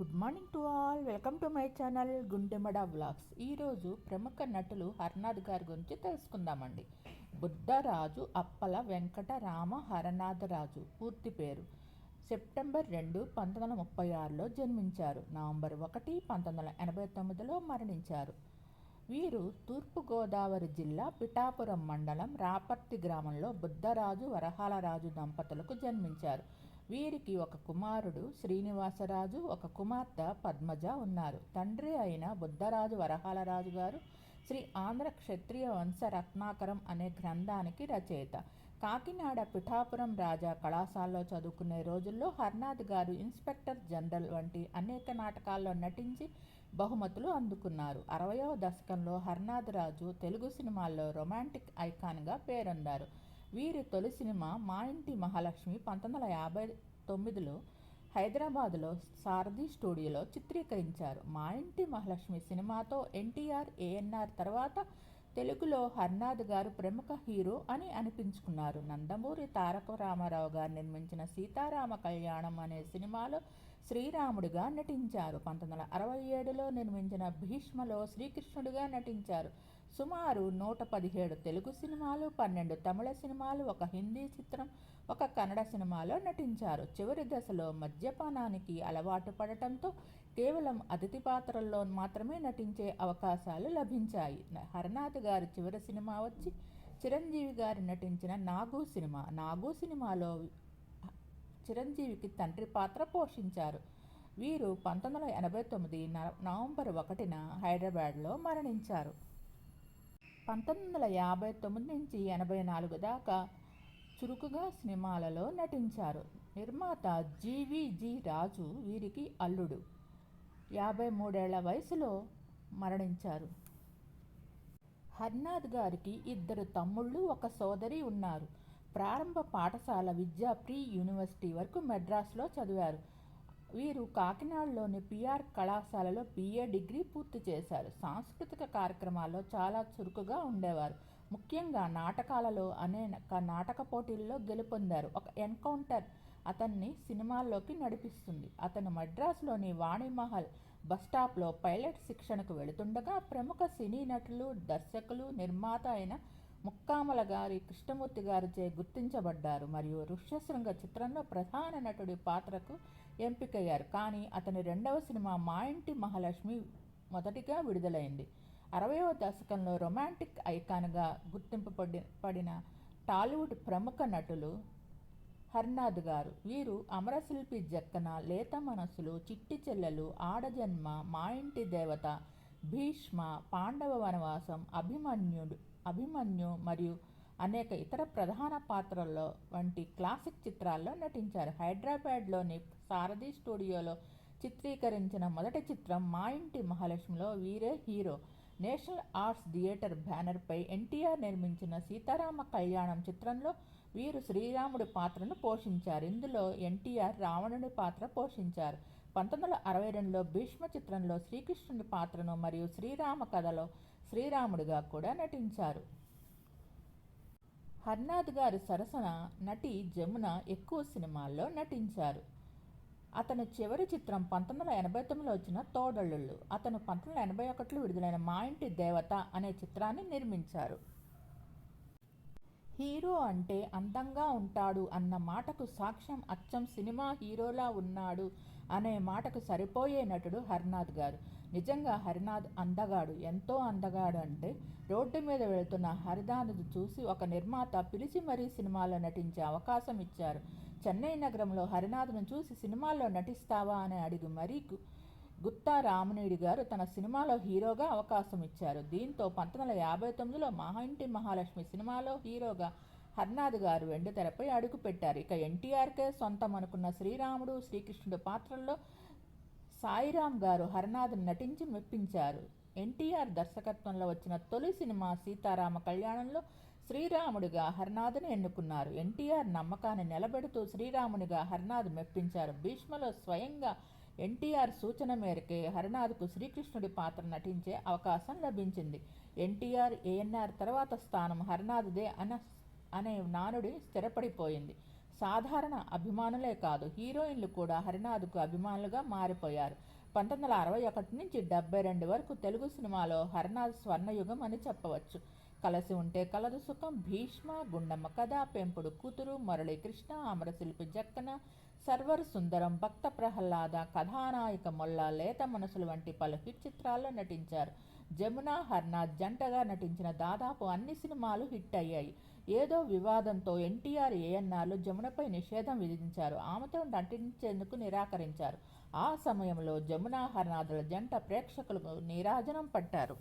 Good morning to all welcome to my channel Gundemada vlogs ఈరోజు ప్రముఖ నటులు హర్నాథ్ గారి గురించి తెలుసుకుందామండి. బుద్ధరాజు అప్పల వెంకటరామ హరనాథరాజు పూర్తి పేరు. సెప్టెంబర్ రెండు పంతొమ్మిది వందల ముప్పై ఆరులో జన్మించారు. నవంబర్ ఒకటి పంతొమ్మిది వందల ఎనభై తొమ్మిదిలో మరణించారు. వీరు తూర్పుగోదావరి జిల్లా పిఠాపురం మండలం రాపర్తి గ్రామంలో బుద్ధరాజు వరహాలరాజు దంపతులకు జన్మించారు. వీరికి ఒక కుమారుడు శ్రీనివాసరాజు ఒక కుమార్తె పద్మజ ఉన్నారు. తండ్రి అయిన బుద్ధరాజు వరహాలరాజు గారు శ్రీ ఆంధ్ర క్షత్రియ వంశ రత్నాకరం అనే గ్రంథానికి రచయిత. కాకినాడ పిఠాపురం రాజా కళాశాలలో చదువుకునే రోజుల్లో హర్నాథ్ గారు ఇన్స్పెక్టర్ జనరల్ వంటి అనేక నాటకాల్లో నటించి బహుమతులు అందుకున్నారు. అరవయవ దశకంలో హర్నాథ్ రాజు తెలుగు సినిమాల్లో రొమాంటిక్ ఐకాన్గా పేరొందారు. వీరి తొలి సినిమా మా ఇంటి మహాలక్ష్మి పంతొమ్మిది వందల యాభై తొమ్మిదిలో హైదరాబాద్లో సారథి స్టూడియోలో చిత్రీకరించారు. మా ఇంటి మహాలక్ష్మి సినిమాతో ఎన్టీఆర్ ఏఎన్ఆర్ తర్వాత తెలుగులో హర్నాథ్ గారు ప్రముఖ హీరో అని అనిపించుకున్నారు. నందమూరి తారక రామారావు గారు నిర్మించిన సీతారామ కళ్యాణం అనే సినిమాలో శ్రీరాముడిగా నటించారు. పంతొమ్మిది వందల అరవై ఏడులో నిర్మించిన భీష్మలో శ్రీకృష్ణుడిగా నటించారు. సుమారు నూట పదిహేడు తెలుగు సినిమాలు పన్నెండు తమిళ సినిమాలు ఒక హిందీ చిత్రం ఒక కన్నడ సినిమాలో నటించారు. చివరి దశలో మద్యపానానికి అలవాటు పడటంతో కేవలం అతిథి పాత్రల్లో మాత్రమే నటించే అవకాశాలు లభించాయి. హరనాథ్ గారి చివరి సినిమా వచ్చి చిరంజీవి గారు నటించిన నాగు సినిమా. నాగు సినిమాలో చిరంజీవికి తండ్రి పాత్ర పోషించారు. వీరు పంతొమ్మిది వందల ఎనభై తొమ్మిది నవంబర్ ఒకటిన హైదరాబాద్లో మరణించారు. పంతొమ్మిది వందల యాభై తొమ్మిది నుంచి ఎనభై నాలుగు దాకా చురుకుగా సినిమాలలో నటించారు. నిర్మాత జీవిజి రాజు వీరికి అల్లుడు. యాభై మూడేళ్ళ వయసులో మరణించారు. హర్నాథ్ గారికి ఇద్దరు తమ్ముళ్ళు ఒక సోదరి ఉన్నారు. ప్రారంభ పాఠశాల విద్యా ప్రీ యూనివర్సిటీ వరకు మెడ్రాస్లో చదివారు. వీరు కాకినాడలోని పిఆర్ కళాశాలలో బిఏ డిగ్రీ పూర్తి చేశారు. సాంస్కృతిక కార్యక్రమాల్లో చాలా చురుకుగా ఉండేవారు. ముఖ్యంగా నాటకాలలో అనేక నాటక పోటీల్లో గెలుపొందారు. ఒక ఎన్కౌంటర్ అతన్ని సినిమాల్లోకి నడిపిస్తుంది. అతను మద్రాసులోని వాణిమహల్ బస్టాప్లో పైలట్ శిక్షణకు వెళుతుండగా ప్రముఖ సినీ నటులు దర్శకులు నిర్మాత అయిన ముక్కామల గారి కృష్ణమూర్తి గారిచే గుర్తించబడ్డారు. మరియు ఋష్యశృంగ చిత్రంలో ప్రధాన నటుడి పాత్రకు ఎంపికయ్యారు. కానీ అతని రెండవ సినిమా మా ఇంటి మహాలక్ష్మి మొదటిగా విడుదలైంది. అరవయవ దశకంలో రొమాంటిక్ ఐకాన్గా గుర్తింపబడి పడిన టాలీవుడ్ ప్రముఖ నటులు హర్నాథ్ గారు. వీరు అమరశిల్పి జక్కన లేత మనసులు చిట్టి చెల్లెలు ఆడజన్మ మా ఇంటి దేవత భీష్మ పాండవ వనవాసం అభిమన్యుడు అభిమన్యు మరియు అనేక ఇతర ప్రధాన పాత్రల్లో వంటి క్లాసిక్ చిత్రాల్లో నటించారు. హైదరాబాద్లోని సారథి స్టూడియోలో చిత్రీకరించిన మొదటి చిత్రం మా ఇంటి మహాలక్ష్మిలో వీరే హీరో. నేషనల్ ఆర్ట్స్ థియేటర్ బ్యానర్పై ఎన్టీఆర్ నిర్మించిన సీతారామ కళ్యాణం చిత్రంలో వీరు శ్రీరాముడి పాత్రను పోషించారు. ఇందులో ఎన్టీఆర్ రావణుడి పాత్ర పోషించారు. పంతొమ్మిది వందల అరవై రెండులో భీష్మ చిత్రంలో శ్రీకృష్ణుడి పాత్రను మరియు శ్రీరామ కథలో శ్రీరాముడిగా కూడా నటించారు. హర్నాథ్ గారి సరసన నటి జమున ఎక్కువ సినిమాల్లో నటించారు. అతని చివరి చిత్రం పంతొమ్మిది వందల ఎనభై తొమ్మిదిలో వచ్చిన తోడళ్ళు అతను పంతొమ్మిది వందల ఎనభై ఒకటిలో విడుదలైన మా ఇంటి దేవత అనే చిత్రాన్ని నిర్మించారు. హీరో అంటే అందంగా ఉంటాడు అన్న మాటకు సాక్ష్యం అచ్చం సినిమా హీరోలా ఉన్నాడు అనే మాటకు సరిపోయే నటుడు హరినాథ్ గారు. నిజంగా హరినాథ్ అందగాడు. ఎంతో అందగాడు అంటే రోడ్డు మీద వెళుతున్న హరినాథ్ చూసి ఒక నిర్మాత పిలిచి మరీ సినిమాలో నటించే అవకాశం ఇచ్చారు. చెన్నై నగరంలో హరినాథ్ను చూసి సినిమాల్లో నటిస్తావా అని అడిగి మరీ గుత్తా రామనీడి గారు తన సినిమాలో హీరోగా అవకాశం ఇచ్చారు. దీంతో పంతొమ్మిది వందల యాభై తొమ్మిదిలో మహా ఇంటి మహాలక్ష్మి సినిమాలో హీరోగా హర్నాథ్ గారు వెండితెరపై అడుగుపెట్టారు ఇక ఎన్టీఆర్కే సొంతం అనుకున్న శ్రీరాముడు శ్రీకృష్ణుడు పాత్రల్లో సాయిరామ్ గారు హర్నాథ్ నటించి మెప్పించారు. ఎన్టీఆర్ దర్శకత్వంలో వచ్చిన తొలి సినిమా సీతారామ కళ్యాణంలో శ్రీరాముడిగా హర్నాథ్ని ఎన్నుకున్నారు. ఎన్టీఆర్ నమ్మకాన్ని నిలబెడుతూ శ్రీరామునిగా హర్నాథ్ మెప్పించారు. భీష్మలో స్వయంగా ఎన్టీఆర్ సూచన మేరకే హరినాథ్కు శ్రీకృష్ణుడి పాత్ర నటించే అవకాశం లభించింది. ఎన్టీఆర్ ఏఎన్ఆర్ తర్వాత స్థానం హరినాథ్దే అన అనే నానుడి స్థిరపడిపోయింది. సాధారణ అభిమానులే కాదు హీరోయిన్లు కూడా హరినాథ్కు అభిమానులుగా మారిపోయారు. పంతొమ్మిది వందల అరవై ఒకటి నుంచి డెబ్బై రెండు వరకు తెలుగు సినిమాలో హరినాథ్ స్వర్ణయుగం అని చెప్పవచ్చు. కలసి ఉంటే కలదు సుఖం భీష్మ గుండమ్మ కథ పెంపుడు కూతురు మురళీకృష్ణ అమరశిల్పి జక్కన సర్వర్ సుందరం భక్త ప్రహ్లాద కథానాయక మొల్ల లేత మనసులు వంటి పలు హిట్ చిత్రాల్లో నటించారు. జమున హర్నాథ్ జంటగా నటించిన దాదాపు అన్ని సినిమాలు హిట్ అయ్యాయి. ఏదో వివాదంతో ఎన్టీఆర్ ఏఎన్ఆర్లు జమునపై నిషేధం విధించారు. ఆమెతో నటించేందుకు నిరాకరించారు. ఆ సమయంలో జమున హర్నాథుల జంట ప్రేక్షకులకు నీరాజనం పట్టారు.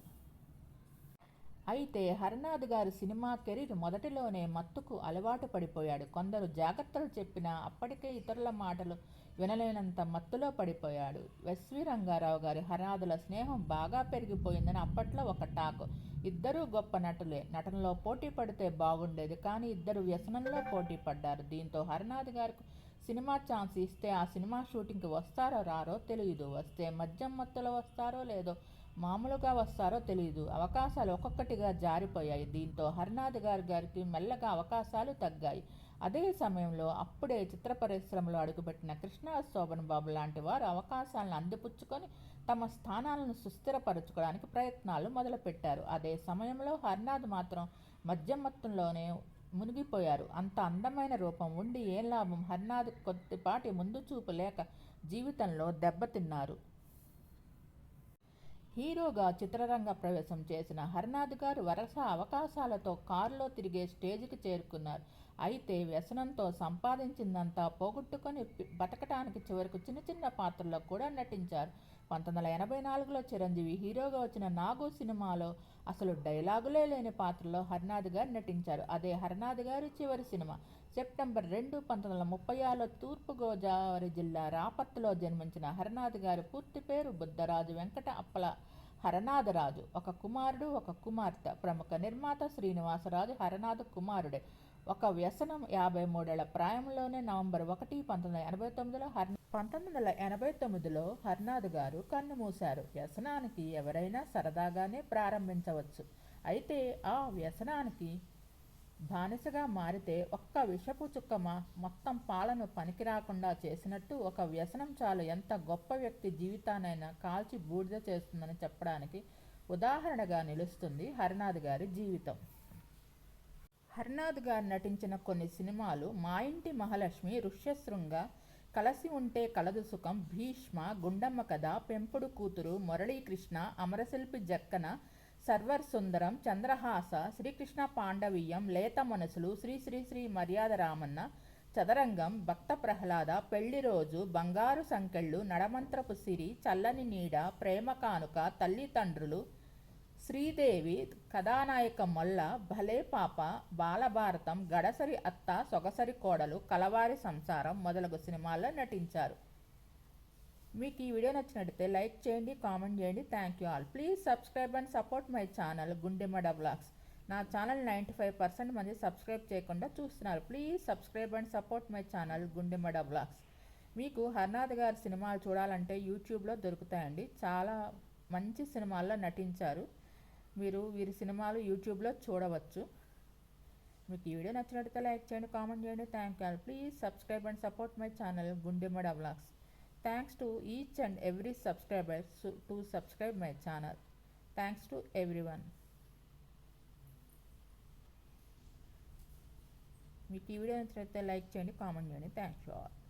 అయితే హరినాథ్ గారి సినిమా కెరీర్ మొదటిలోనే మత్తుకు అలవాటు పడిపోయాడు. కొందరు జాగ్రత్తలు చెప్పినా అప్పటికే ఇతరుల మాటలు వినలేనంత మత్తులో పడిపోయాడు. ఎస్వి రంగారావు గారి హరనాథుల స్నేహం బాగా పెరిగిపోయిందని అప్పట్లో ఒక టాక్. ఇద్దరూ గొప్ప నటులే. నటనలో పోటీ పడితే బాగుండేది కానీ ఇద్దరు వ్యసనంలో పోటీ పడ్డారు. దీంతో హరినాథ్ గారికి సినిమా ఛాన్స్ ఇస్తే ఆ సినిమా షూటింగ్కి వస్తారో రారో తెలియదు వస్తే మద్యం మత్తులో వస్తారో లేదో మామూలుగా వస్తారో తెలియదు అవకాశాలు ఒక్కొక్కటిగా జారిపోయాయి. దీంతో హరినాథ్ గారి గారికి మెల్లగా అవకాశాలు తగ్గాయి. అదే సమయంలో అప్పుడే చిత్ర పరిశ్రమలో అడుగుపెట్టిన కృష్ణ శోభన్ బాబు లాంటి వారు అవకాశాలను అందిపుచ్చుకొని తమ స్థానాలను సుస్థిరపరచుకోవడానికి ప్రయత్నాలు మొదలుపెట్టారు. అదే సమయంలో హరినాథ్ మాత్రం మద్యం మొత్తంలోనే మునిగిపోయారు. అంత అందమైన రూపం ఉండి ఏం లాభం? హరినాథ్ కొద్దిపాటి ముందు చూపు లేక జీవితంలో దెబ్బతిన్నారు. హీరోగా చిత్రరంగ ప్రవేశం చేసిన హరినాథ్ గారు వరుస అవకాశాలతో కారులో తిరిగే స్టేజ్కి చేరుకున్నారు. అయితే వ్యసనంతో సంపాదించిందంతా పోగొట్టుకొని బతకటానికి చివరకు చిన్న చిన్న పాత్రల్లో కూడా నటించారు. పంతొమ్మిది వందల ఎనభై నాలుగులో చిరంజీవి హీరోగా వచ్చిన నాగు సినిమాలో అసలు డైలాగులే లేని పాత్రలో హర్నాథ్ గారు నటించారు. అదే హర్నాథ్ గారి చివరి సినిమా సెప్టెంబర్ రెండు పంతొమ్మిది వందల ముప్పై ఆరులో తూర్పుగోదావరి జిల్లా రాపత్తులో జన్మించిన హరినాథ్ గారి పూర్తి పేరు బుద్ధరాజు వెంకట అప్పల హరనాథరాజు ఒక కుమారుడు ఒక కుమార్తె. ప్రముఖ నిర్మాత శ్రీనివాసరాజు హరనాథ్ కుమారుడే. ఒక వ్యసనం యాభై మూడేళ్ళ ప్రాయంలోనే నవంబర్ ఒకటి పంతొమ్మిది వందల ఎనభై తొమ్మిదిలో హర్ పంతొమ్మిది వందల ఎనభై తొమ్మిదిలో హర్నాథ్ గారు కన్నుమూశారు వ్యసనానికి ఎవరైనా సరదాగానే ప్రారంభించవచ్చు. అయితే ఆ వ్యసనానికి బానిసగా మారితే ఒక్క విషపు చుక్కమ మొత్తం పాలను పనికిరాకుండా చేసినట్టు ఒక వ్యసనం చాలు ఎంత గొప్ప వ్యక్తి జీవితానైనా కాల్చి బూడిద చేస్తుందని చెప్పడానికి ఉదాహరణగా నిలుస్తుంది హరినాథ్ గారి జీవితం. హర్నాథ్ గారు నటించిన కొన్ని సినిమాలు మా ఇంటి మహాలక్ష్మి ఋష్యశృంగ కలసి ఉంటే కలదు సుఖం భీష్మ గుండమ్మ కథ పెంపుడు కూతురు మురళీకృష్ణ అమరశిల్పి జక్కన సర్వర్ సుందరం చంద్రహాస శ్రీకృష్ణ పాండవీయం లేత మనసులు శ్రీ శ్రీ శ్రీ మర్యాద రామన్న చదరంగం భక్త ప్రహ్లాద పెళ్ళి రోజు బంగారు సంకెళ్ళు నడమంత్రపు సిరి చల్లని నీడ ప్రేమ కానుక తల్లిదండ్రులు శ్రీదేవి కథానాయక మొల్ల భలే పాప బాలభారతం గడసరి అత్త సొగసరి కోడలు కలవారి సంసారం మొదలగు సినిమాల్లో నటించారు. మీకు ఈ వీడియో నచ్చినట్లయితే లైక్ చేయండి కామెంట్ చేయండి. Thank you all please subscribe and support my channel Gundemada blogs నా ఛానల్ నైంటీ ఫైవ్ పర్సెంట్ మంది సబ్స్క్రైబ్ చేయకుండా చూస్తున్నారు. Please subscribe and support my channel Gundemada blogs మీకు హర్నాథ్ గారి సినిమాలు చూడాలంటే యూట్యూబ్లో దొరుకుతాయండి. చాలా మంచి సినిమాల్లో నటించారు. మీరు వీరి సినిమాలు యూట్యూబ్లో చూడవచ్చు. మీకు ఈ వీడియో నచ్చినట్టయితే లైక్ చేయండి కామెంట్ చేయండి. Thank you please subscribe and support my channel Gundemada thanks to each and every every to subscribe my channel thanks to every one మీకు ఈ వీడియో నచ్చినట్లయితే లైక్ చేయండి కామెంట్ చేయండి. Thank you all